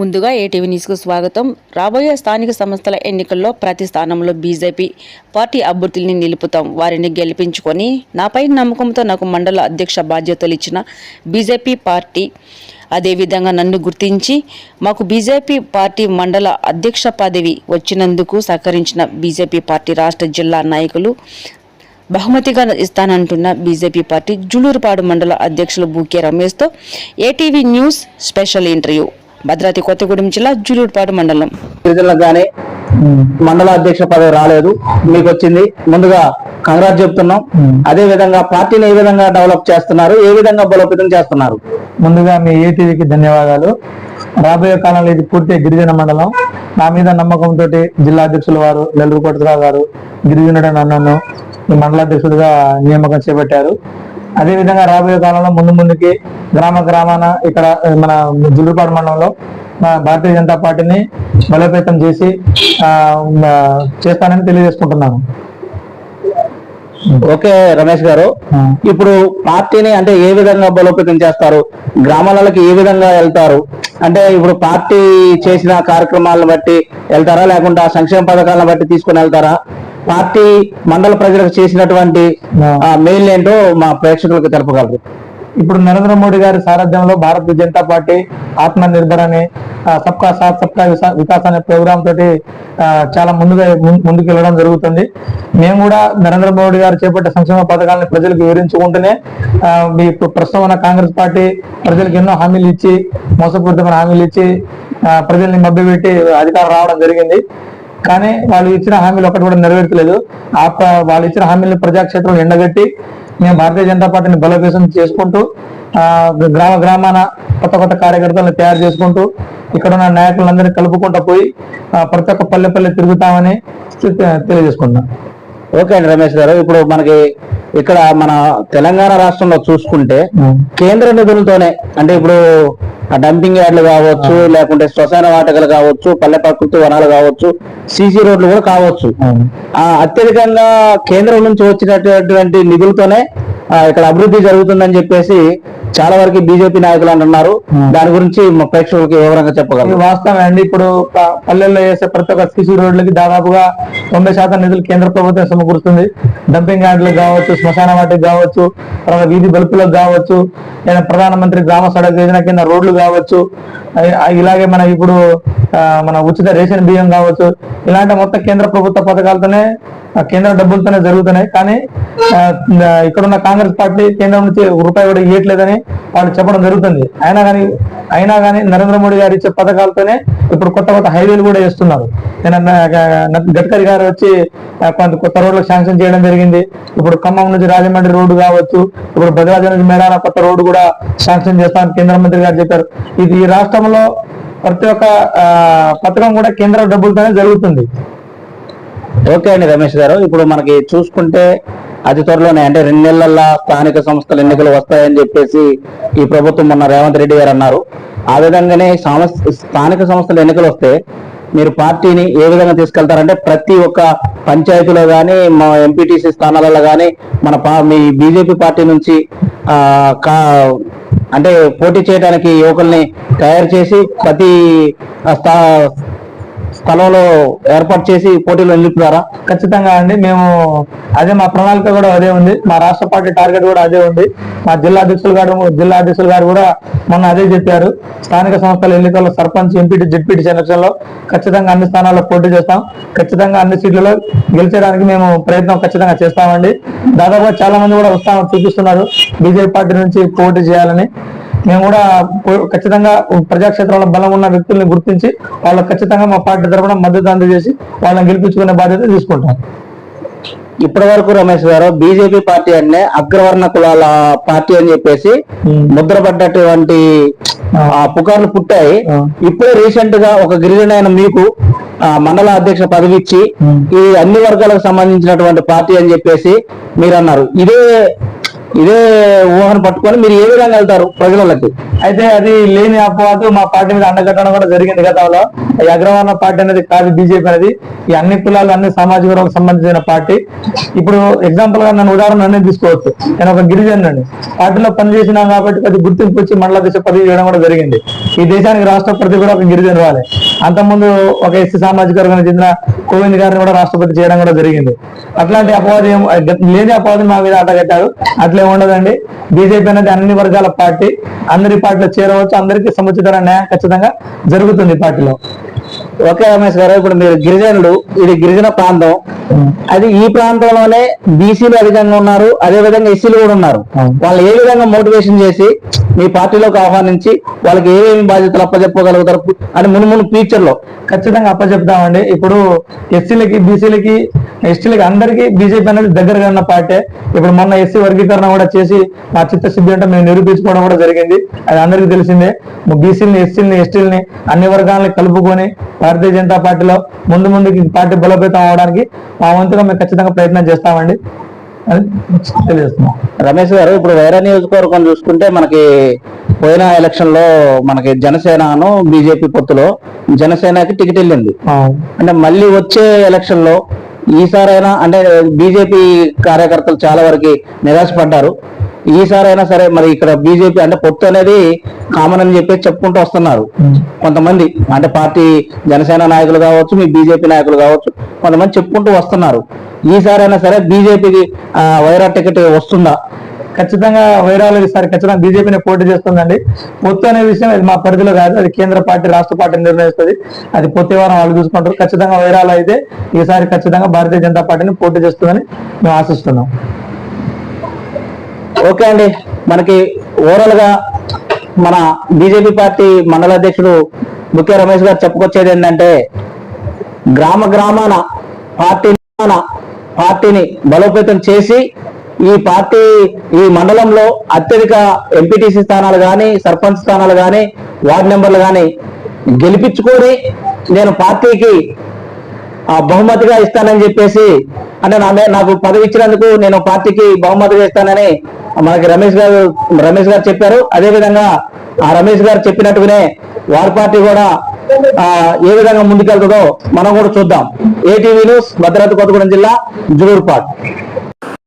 ముందుగా ఏటీవీ న్యూస్కు స్వాగతం. రాబోయే స్థానిక సంస్థల ఎన్నికల్లో ప్రతి స్థానంలో బీజేపీ పార్టీ అభ్యర్థుల్ని నిలుపుతాం. వారిని గెలిపించుకొని నాపై నమ్మకంతో నాకు మండల అధ్యక్ష బాధ్యతలు ఇచ్చిన బీజేపీ పార్టీ అదేవిధంగా నన్ను గుర్తించి మాకు బీజేపీ పార్టీ మండల అధ్యక్ష పదవి వచ్చినందుకు సహకరించిన బీజేపీ పార్టీ రాష్ట్ర జిల్లా నాయకులు బహుమతిగా ఇస్తానంటున్న బీజేపీ పార్టీ జులూరుపాడు మండల అధ్యక్షులు బూకే రమేష్తో ATV news special interview. Bhadradri Kothagudem జిల్లా జులూరుపాడు మండలం. గిరిజనులకు కానీ మండల అధ్యక్ష పదవి రాలేదు. మీకు వచ్చింది. ముందుగా కంగ్రాట్ చెప్తున్నాం. అదే విధంగా పార్టీని ఏ విధంగా డెవలప్ చేస్తున్నారు? ఏ విధంగా బలోపేతం చేస్తున్నారు? ముందుగా మీ ఏటీవీకి ధన్యవాదాలు. రాబోయే కాలంలో ఇది పూర్తి గిరిజన మండలం. నా మీద నమ్మకంతో జిల్లా అధ్యక్షుల వారు నెల్లూరు కోటరావు గారు గిరిజనుడని నన్ను ఈ మండల అధ్యక్షుడిగా నియామకం చేపట్టారు. అదే విధంగా రాబోయే కాలంలో ముందు ముందుకి గ్రామ గ్రామాన ఇక్కడ మన జుల్లుపాడు మండలంలో భారతీయ జనతా పార్టీని బలోపేతం చేసి చేస్తానని తెలియజేసుకుంటున్నాను. ఓకే రమేష్ గారు. ఇప్పుడు పార్టీని అంటే ఏ విధంగా బలోపేతం చేస్తారు? గ్రామాలకి ఏ విధంగా వెళ్తారు? అంటే ఇప్పుడు పార్టీ చేసిన కార్యక్రమాలను బట్టి వెళ్తారా? లేకుంటే ఆ సంక్షేమ పథకాలను బట్టి తీసుకుని వెళ్తారా? పార్టీ మండల ప్రజలకు చేసినటువంటి మేలు ఏంటో మా ప్రేక్షకులకు తెలపగలరు. ఇప్పుడు నరేంద్ర మోడీ గారి సారథ్యంలో భారతీయ జనతా పార్టీ ఆత్మ నిర్భర్ అనే సబ్కా సాత్ సబ్కా వికాస్ అనే ప్రోగ్రామ్ తోటి చాలా ముందుగా ముందుకు వెళ్ళడం జరుగుతుంది. మేము కూడా నరేంద్ర మోడీ గారు చేపట్టే సంక్షేమ పథకాలను ప్రజలకు వివరించుకుంటూనే మీ ప్రస్తుతం ఉన్న కాంగ్రెస్ పార్టీ ప్రజలకు ఎన్నో హామీలు ఇచ్చి మోసపూరితమైన హామీలు ఇచ్చి ప్రజల్ని మభ్యపెట్టి అధికారం రావడం జరిగింది. కానీ వాళ్ళు ఇచ్చిన హామీలు ఒకటి కూడా నెరవేర్చలేదు. ఆ వాళ్ళు ఇచ్చిన హామీలను ప్రజాక్షేత్రంలో ఎండగట్టి మేము భారతీయ జనతా పార్టీని బలోపేతం చేసుకుంటూ ఆ గ్రామ గ్రామాన కొత్త కొత్త కార్యకర్తలను తయారు చేసుకుంటూ ఇక్కడ ఉన్న నాయకులందరినీ కలుపుకుంటూ పోయి ప్రతి ఒక్క పల్లె పల్లె తిరుగుతామని తెలియజేసుకుంటున్నాం. ఓకే అండి రమేష్ గారు. ఇప్పుడు మనకి ఇక్కడ మన తెలంగాణ రాష్ట్రంలో చూసుకుంటే కేంద్ర నిధులతోనే అంటే ఇప్పుడు ఆ డంపింగ్ యార్డ్లు కావచ్చు లేకుంటే శ్మశాన వాటకలు కావచ్చు పల్లె ప్రకృతి వనాలు కావచ్చు సీసీ రోడ్లు కూడా కావచ్చు. ఆ అత్యధికంగా కేంద్రం నుంచి వచ్చినటువంటి నిధులతోనే ఇక్కడ అభివృద్ధి జరుగుతుందని చెప్పేసి చాలా వరకు బీజేపీ నాయకులు అంటున్నారు. దాని గురించి మా ప్రేక్షకులకి వివరంగా చెప్పగలరు. వాస్తవమే అండి. ఇప్పుడు పల్లెల్లో వేసే ప్రతి ఒక్క సిసి రోడ్లకి దాదాపుగా తొంభై శాతం నిధులు కేంద్ర ప్రభుత్వం సమకూరుస్తుంది. డంపింగ్ యార్డులకు కావచ్చు శ్మశాన వాటికి కావచ్చు తర్వాత వీధి బల్బులకు కావచ్చు లేదా ప్రధానమంత్రి గ్రామ సడక్ యోజన కింద రోడ్లు కావచ్చు. ఇలాగే మన ఇప్పుడు మన ఉచిత రేషన్ బియ్యం కావచ్చు ఇలాంటి మొత్తం కేంద్ర ప్రభుత్వ పథకాలతోనే కేంద్ర డబ్బులతోనే జరుగుతున్నాయి. కానీ ఇక్కడున్న ఇక్కడ ఉన్న కాంగ్రెస్ పార్టీ కేంద్రం నుంచి రూపాయి కూడా ఇవ్వట్లేదని వాళ్ళు చెప్పడం జరుగుతుంది. అయినా కానీ అయినా కానీ నరేంద్ర మోడీ గారు ఇచ్చే పథకాలతోనే ఇప్పుడు కొత్త కొత్త హైవేలు కూడా వేస్తున్నారు. గడ్కరీ గారు వచ్చి కొంత కొత్త రోడ్లు శాంక్షన్ చేయడం జరిగింది. ఇప్పుడు ఖమ్మం నుంచి రాజమండ్రి రోడ్డు కావచ్చు ఇప్పుడు భద్రాద్రి నుంచి మేడాల కొత్త రోడ్డు కూడా శాంక్షన్ చేస్తామని కేంద్ర మంత్రి గారు చెప్పారు. ఇది ఈ రాష్ట్రంలో ప్రతి ఒక్క పథకం కూడా కేంద్ర డబ్బులతోనే జరుగుతుంది. ఓకే అండి రమేష్ గారు. ఇప్పుడు మనకి చూసుకుంటే అతి త్వరలోనే అంటే రెండు నెలల్లో స్థానిక సంస్థల ఎన్నికలు వస్తాయని చెప్పేసి ఈ ప్రభుత్వం మొన్న రేవంత్ రెడ్డి గారు అన్నారు. ఆ విధంగానే సమస్- స్థానిక సంస్థల ఎన్నికలు వస్తే మీరు పార్టీని ఏ విధంగా తీసుకెళ్తారంటే ప్రతి ఒక్క పంచాయతీలో కానీ మా ఎంపీటీసీ స్థానాలలో కానీ మన పా- మీ బీజేపీ పార్టీ నుంచి కా అంటే పోటీ చేయడానికి యువకుల్ని తయారు చేసి ప్రతి స్థా స్థలంలో ఏర్పాటు చేసి పోటీలో నిలుపుతారా? ఖచ్చితంగా అండి. మేము అదే మా ప్రణాళిక కూడా అదే ఉంది. మా రాష్ట్ర పార్టీ టార్గెట్ కూడా అదే ఉంది. మా జిల్లా అధ్యక్షులు గారు జిల్లా అధ్యక్షులు గారు కూడా మొన్న అదే చెప్పారు. స్థానిక సంస్థల ఎన్నికల్లో సర్పంచ్ ఎంపీటీ జెడ్పీటీ ఎలక్షన్ ఖచ్చితంగా అన్ని స్థానాల్లో పోటీ చేస్తాం. ఖచ్చితంగా అన్ని సీట్లలో గెలిచడానికి మేము ప్రయత్నం ఖచ్చితంగా చేస్తామండి. దాదాపుగా చాలా మంది కూడా ఉత్సాహం చూపిస్తున్నారు. బీజేపీ పార్టీ నుంచి పోటీ చేయాలని. మేము కూడా ఖచ్చితంగా ప్రజాక్షేత్రంలో బలం ఉన్న వ్యక్తుల్ని గుర్తించి వాళ్ళకి ఖచ్చితంగా మా పార్టీ తరఫున మద్దతు అందజేసి వాళ్ళని గెలిపించుకునే బాధ్యత తీసుకుంటాం ఇప్పటి వరకు రమేష్ గారు బీజేపీ పార్టీ అంటే అగ్రవర్ణ కులాల పార్టీ అని చెప్పేసి. ముద్రపడ్డటువంటి ఆ పుకార్లు పుట్టాయి. ఇప్పుడే రీసెంట్గా ఒక గిరిజనైన మీకు మండల అధ్యక్ష పదవి ఇచ్చి. ఈ అన్ని వర్గాలకు సంబంధించినటువంటి పార్టీ అని చెప్పేసి మీరు అన్నారు ఇదే ఇదే ఊహను పట్టుకొని మీరు ఏ విధంగా వెళ్తారు ప్రజలకి? అయితే అది లేని అపవాదు మా పార్టీ మీద అండగట్టడం కూడా జరిగింది గతంలో. ఈ అగ్రవర్ణ పార్టీ అనేది కాదు బీజేపీ అనేది. ఈ అన్ని కులాలు అన్ని సామాజిక వర్గాలకు సంబంధించిన పార్టీ. ఇప్పుడు ఎగ్జాంపుల్గా నన్ను ఉదాహరణ అనేది తీసుకోవచ్చు. నేను ఒక గిరిజనుడిని పార్టీలో పనిచేసినా కాబట్టి కొద్ది గుర్తింపు వచ్చి మండల దశ పదవి చేయడం కూడా జరిగింది. ఈ దేశానికి రాష్ట్రపతి కూడా ఒక గిరిజను రాలే. అంతకుముందు ఒక ఎస్సీ సామాజిక వర్గానికి చెందిన కోవింద్ గారిని కూడా రాష్ట్రపతి చేయడం కూడా జరిగింది. అట్లాంటి అపవాదం లేని అపవాదం మా మీద అంటగట్టారు అట్లా ఉండదండి బీజేపీ అనేది అన్ని వర్గాల పార్టీ. అందరి పార్టీలో చేరవచ్చు. అందరికీ సముచితమైన న్యాయం ఖచ్చితంగా జరుగుతుంది పార్టీలో. ఓకే రమేష్ గారు ఇప్పుడు మీరు గిరిజనులు ఇది గిరిజన ప్రాంతం. అది ఈ ప్రాంతంలోనే బీసీలు అధికంగా ఉన్నారు అదే విధంగా ఎస్సీలు కూడా ఉన్నారు. వాళ్ళు ఏ విధంగా మోటివేషన్ చేసి మీ పార్టీలోకి ఆహ్వానించి వాళ్ళకి ఏమేమి బాధ్యతలు అప్పచెప్పగలుగుతారు అని మును మును ఫ్యూచర్లో ఖచ్చితంగా అప్పచెప్తామండి ఇప్పుడు ఎస్సీలకి బీసీలకి ఎస్టీలకి అందరికీ బీజేపీ అనేది దగ్గరగా ఉన్న పార్టీ. ఇప్పుడు మొన్న ఎస్సీ వర్గీకరణ కూడా చేసి మా చిత్తశుద్ధి అంటే మేము నిరూపించుకోవడం కూడా జరిగింది. అది అందరికీ తెలిసిందే. బీసీలని ఎస్సీలని ఎస్టీలని అన్ని వర్గాలని కలుపుకొని భారతీయ జనతా పార్టీలో ముందు ముందుకి పార్టీ బలోపేతం అవడానికి మా వంతుగా మేము ఖచ్చితంగా ప్రయత్నం చేస్తామండి. తెలియజేస్తున్నాం. రమేష్ గారు ఇప్పుడు వైరా నియోజకవర్గం చూసుకుంటే మనకి పోయిన ఎలక్షన్లో మనకి జనసేనను బీజేపీ పొత్తులో జనసేనకి టికెట్ వెళ్ళింది. అంటే మళ్ళీ వచ్చే ఎలక్షన్లో ఈసారైనా అంటే బీజేపీ కార్యకర్తలు చాలా వరకు నిరాశపడ్డారు. ఈసారైనా సరే మరి ఇక్కడ బీజేపీ అంటే పొత్తు అనేది కామన్ అని చెప్పి చెప్పుకుంటూ వస్తున్నారు. కొంతమంది అంటే పార్టీ జనసేన నాయకులు కావచ్చు మీ బీజేపీ నాయకులు కావచ్చు కొంతమంది చెప్పుకుంటూ వస్తున్నారు. ఈసారైనా సరే బీజేపీకి వైరా టికెట్ వస్తుందా? ఖచ్చితంగా వైరాలు ఈసారి ఖచ్చితంగా బీజేపీని పోటీ చేస్తుందండి. పొత్తు అనే విషయం అది మా పరిధిలో కాదు. అది కేంద్ర పార్టీ రాష్ట్ర పార్టీ నిర్ణయిస్తుంది. అది పొత్తి వారం వాళ్ళు చూసుకుంటారు. ఖచ్చితంగా వైరాలు అయితే ఈసారి ఖచ్చితంగా భారతీయ జనతా పార్టీని పోటీ చేస్తుందని మేము ఆశిస్తున్నాం. ఓకే అండి. మనకి ఓవరాల్గా మన బీజేపీ పార్టీ మండల అధ్యక్షుడు ముఖ్య రమేష్ గారు చెప్పుకొచ్చేది ఏంటంటే గ్రామ గ్రామాన పార్టీ పార్టీని బలోపేతం చేసి ఈ పార్టీ ఈ మండలంలో అత్యధిక ఎంపీటీసీ స్థానాలు కానీ సర్పంచ్ స్థానాలు కానీ వార్డు నెంబర్లు కానీ గెలిపించుకొని నేను పార్టీకి ఆ బహుమతిగా ఇస్తానని చెప్పేసి అంటే నా నాకు పదవి ఇచ్చినందుకు నేను పార్టీకి బహుమతిగా ఇస్తానని మనకి రమేష్ గారు రమేష్ గారు చెప్పారు. అదే విధంగా ఆ రమేష్ గారు చెప్పినట్టుగానే వారి పార్టీ కూడా ఆ, ఏ విధంగా ముందుకెళ్తుందో మనం కూడా చూద్దాం. ఏటీవీ న్యూస్ భద్రాద్రి కొత్తగూడెం జిల్లా జులూరుపాట్